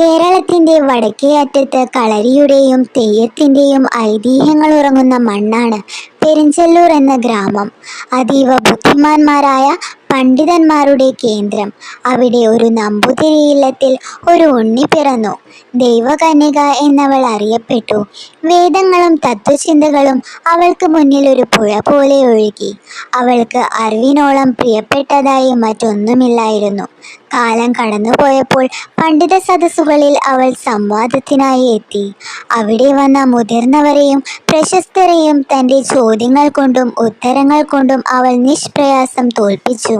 കേരളത്തിന്റെ വടക്കേ അറ്റത്ത് കളരിയുടെയും തെയ്യത്തിന്റെയും ഐതിഹ്യങ്ങൾ ഉറങ്ങുന്ന മണ്ണാണ് പെരിഞ്ചല്ലൂർ എന്ന ഗ്രാമം. അതീവ ബുദ്ധിമാന്മാരായ പണ്ഡിതന്മാരുടെ കേന്ദ്രം. അവിടെ ഒരു നമ്പൂതിരി ഇല്ലത്തിൽ ഒരു ഉണ്ണി പിറന്നു. ദൈവകന്യക എന്നവൾ അറിയപ്പെട്ടു. വേദങ്ങളും തത്വചിന്തകളും അവൾക്ക് മുന്നിൽ ഒരു പുഴ പോലെ ഒഴുകി. അവൾക്ക് അറിവിനോളം പ്രിയപ്പെട്ടതായി മറ്റൊന്നുമില്ലായിരുന്നു. കാലം കടന്നുപോയപ്പോൾ പണ്ഡിത സദസ്സുകളിൽ അവൾ സംവാദത്തിനായി എത്തി. അവിടെ വന്ന മുതിർന്നവരെയും പ്രശസ്തരെയും തന്റെ ചോദ്യങ്ങൾ കൊണ്ടും ഉത്തരങ്ങൾ കൊണ്ടും അവൾ നിഷ്പ്രയാസം തോൽപ്പിച്ചു.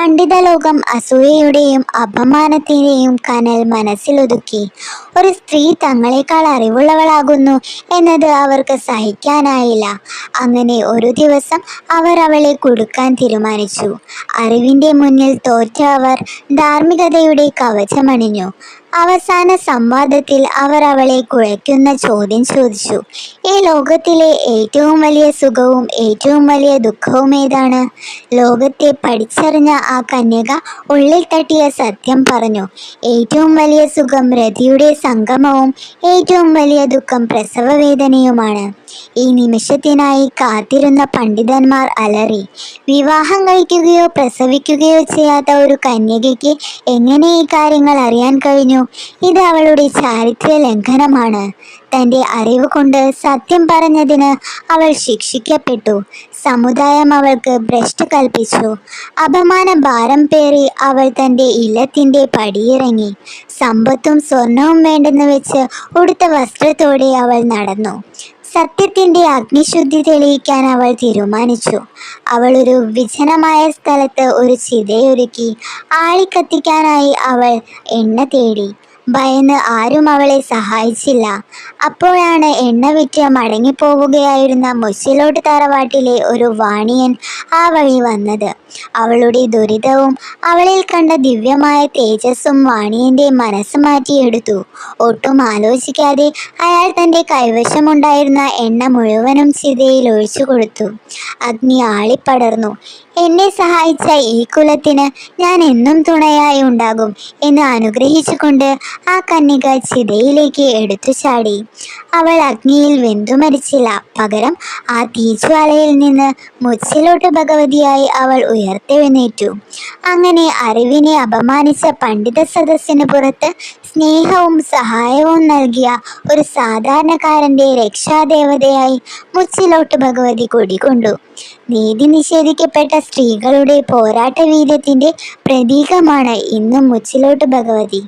പണ്ഡിത ലോകം അസൂയയുടെയും അപമാനത്തിന്റെയും കനൽ മനസ്സിലൊതുക്കി. ഒരു സ്ത്രീ തങ്ങളെക്കാൾ അറിവുള്ളവളാകുന്നു എന്നത് അവർക്ക് സഹിക്കാനായില്ല. അങ്ങനെ ഒരു ദിവസം അവർ അവളെ കൊടുക്കാൻ തീരുമാനിച്ചു. അറിവിന്റെ മുന്നിൽ തോറ്റ അവർ ധാർമ്മികതയുടെ കവചമണിഞ്ഞു. അവസാന സംവാദത്തിൽ അവർ അവളെ കുഴയ്ക്കുന്ന ചോദ്യം ചോദിച്ചു. ഈ ലോകത്തിലെ ഏറ്റവും വലിയ സുഖവും ഏറ്റവും വലിയ ദുഃഖവും ഏതാണ്? ലോകത്തെ പഠിച്ചറിഞ്ഞ ആ കന്യക ഉള്ളിൽ തട്ടിയ സത്യം പറഞ്ഞു. ഏറ്റവും വലിയ സുഖം രതിയുടെ സംഗമവും ഏറ്റവും വലിയ ദുഃഖം പ്രസവവേദനയുമാണ്. ഈ നിമിഷത്തിനായി കാത്തിരുന്ന പണ്ഡിതന്മാർ അലറി വിവാഹം കഴിക്കുകയോ പ്രസവിക്കുകയോ ചെയ്യാത്ത ഒരു കന്യകയ്ക്ക് എങ്ങനെ ഈ കാര്യങ്ങൾ അറിയാൻ കഴിഞ്ഞു? ഇത് അവളുടെ ചാരിത്ര്യ ലംഘനമാണ്. തന്റെ അറിവ് കൊണ്ട് സത്യം പറഞ്ഞതിന് അവൾ ശിക്ഷിക്കപ്പെട്ടു. സമുദായം അവൾക്ക് ഭ്രഷ്ട് കൽപ്പിച്ചു. അപമാന ഭാരം പേറി അവൾ തന്റെ ഇല്ലത്തിന്റെ പടിയിറങ്ങി. സമ്പത്തും സ്വർണവും വേണ്ടെന്ന് വെച്ച് ഉടുത്ത വസ്ത്രത്തോടെ അവൾ നടന്നു. സത്യത്തിന്റെ അഗ്നിശുദ്ധി തെളിയിക്കാൻ അവൾ തീരുമാനിച്ചു. അവൾ ഒരു വിജനമായ സ്ഥലത്ത് ഒരു ചിതയൊരുക്കി ആളിക്കത്തിക്കാനായി അവൾ എണ്ണ തേടി. ഭയന്ന് ആരും അവളെ സഹായിച്ചില്ല. അപ്പോഴാണ് എണ്ണ വിറ്റ് മടങ്ങിപ്പോവുകയായിരുന്ന മുച്ചിലോട്ട് തറവാട്ടിലെ ഒരു വാണിയൻ ആ വഴി വന്നത്. അവളുടെ ദുരിതവും അവളിൽ കണ്ട ദിവ്യമായ തേജസ്സും വാണിയന്റെ മനസ്സ് മാറ്റിയെടുത്തു. ഒട്ടും ആലോചിക്കാതെ അയാൾ തന്റെ കൈവശമുണ്ടായിരുന്ന എണ്ണ മുഴുവനും ചിതയിൽ ഒഴിച്ചു കൊടുത്തു അഗ്നി ആളിപ്പടർന്നു. എന്നെ സഹായിച്ച ഈ കുലത്തിന് ഞാൻ എന്നും തുണയായി ഉണ്ടാകും എന്ന് അനുഗ്രഹിച്ചുകൊണ്ട് ആ കന്യക ചിതയിലേക്ക് എടുത്തു ചാടി. അവൾ അഗ്നിയിൽ വെന്തു മരിച്ചില്ല. പകരം ആ തീജ്വാലയിൽ നിന്ന് മുച്ചിലോട്ട് ഭഗവതിയായി അവൾ ഉയർത്തെഴുന്നേറ്റു. അങ്ങനെ അറിവിനെ അപമാനിച്ച പണ്ഡിത സദസ്സിന് പുറത്ത് സ്നേഹവും സഹായവും നൽകിയ ഒരു സാധാരണക്കാരന്റെ രക്ഷാദേവതയായി മുച്ചിലോട്ട് ഭഗവതി കുടികൊണ്ടു. നീതി നിഷേധിക്കപ്പെട്ട സ്ത്രീകളുടെ പോരാട്ട വീര്യത്തിന്റെ പ്രതീകമാണ് ഇന്നും മുച്ചിലോട്ട് ഭഗവതി.